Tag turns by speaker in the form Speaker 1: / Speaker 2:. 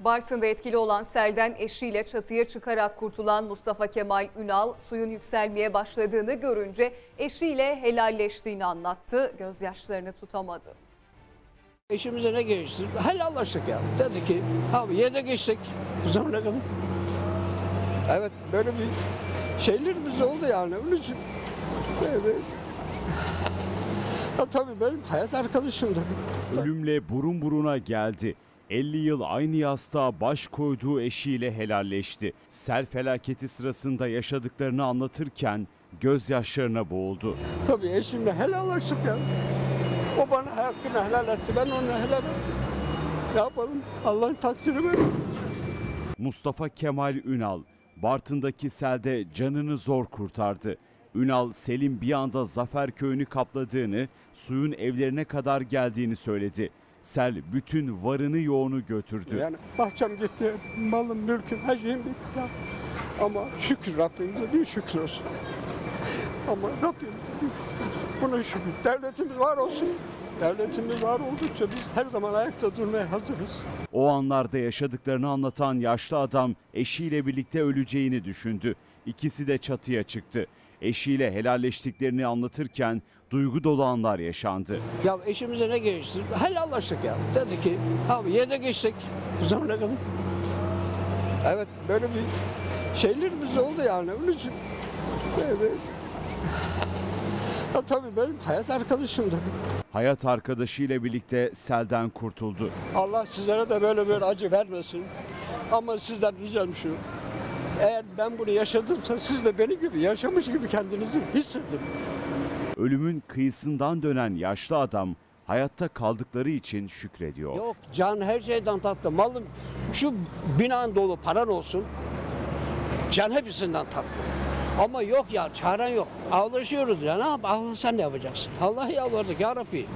Speaker 1: Bartın'da etkili olan selden eşiyle çatıya çıkarak kurtulan Mustafa Kemal Ünal suyun yükselmeye başladığını görünce eşiyle helalleştiğini anlattı. Gözyaşlarını tutamadı.
Speaker 2: Eşimize ne geçti? Helallaştık ya. Dedi ki abi yede geçtik. Bu zamana kadar. Evet böyle bir şeylerimiz oldu yani. Onun için böyle... Ya tabii benim hayat arkadaşım da.
Speaker 3: Ölümle burun buruna geldi. 50 yıl aynı yastığa baş koyduğu eşiyle helalleşti. Sel felaketi sırasında yaşadıklarını anlatırken gözyaşlarına boğuldu.
Speaker 2: Tabii eşimle helallaştık ya. O bana hakkını helal etti. Ben ona helal ettim. Ne yapalım? Allah'ın takdiri böyle.
Speaker 3: Mustafa Kemal Ünal, Bartın'daki selde canını zor kurtardı. Ünal, selin bir anda Zafer Köyü'nü kapladığını, suyun evlerine kadar geldiğini söyledi. Sel bütün varını yoğunu götürdü.
Speaker 2: Yani bahçem gitti, malım, mülküm, her şeyim bitti ya. Ama şükür Rabbimize bir şükür olsun. Ama Rabbim buna şükür. Devletimiz var olsun. Devletimiz var oldukça biz her zaman ayakta durmaya hazırız.
Speaker 3: O anlarda yaşadıklarını anlatan yaşlı adam eşiyle birlikte öleceğini düşündü. İkisi de çatıya çıktı. Eşiyle helalleştiklerini anlatırken duygu dolu anlar yaşandı.
Speaker 2: Ya eşimize ne geçti? Helallaştık ya. Dedi ki abi yede geçtik. Bu zamana kadar. Evet böyle bir şeylerimiz oldu yani. Onun için böyle... Ya tabii benim hayat arkadaşım da.
Speaker 3: Hayat arkadaşıyla birlikte selden kurtuldu.
Speaker 2: Allah sizlere de böyle böyle acı vermesin. Ama sizden ricam şu. Eğer ben bunu yaşadımsa siz de benim gibi yaşamış gibi kendinizi hissedin.
Speaker 3: Ölümün kıyısından dönen yaşlı adam hayatta kaldıkları için şükrediyor.
Speaker 2: Yok can her şeyden tatlı. Malım şu binan dolu paran olsun. Can hepsinden tatlı. Ama yok ya çaren yok. Ağlaşıyoruz ya ne yap? Ağlasan ne yapacaksın? Allah'a yalvardık ya Rabbi.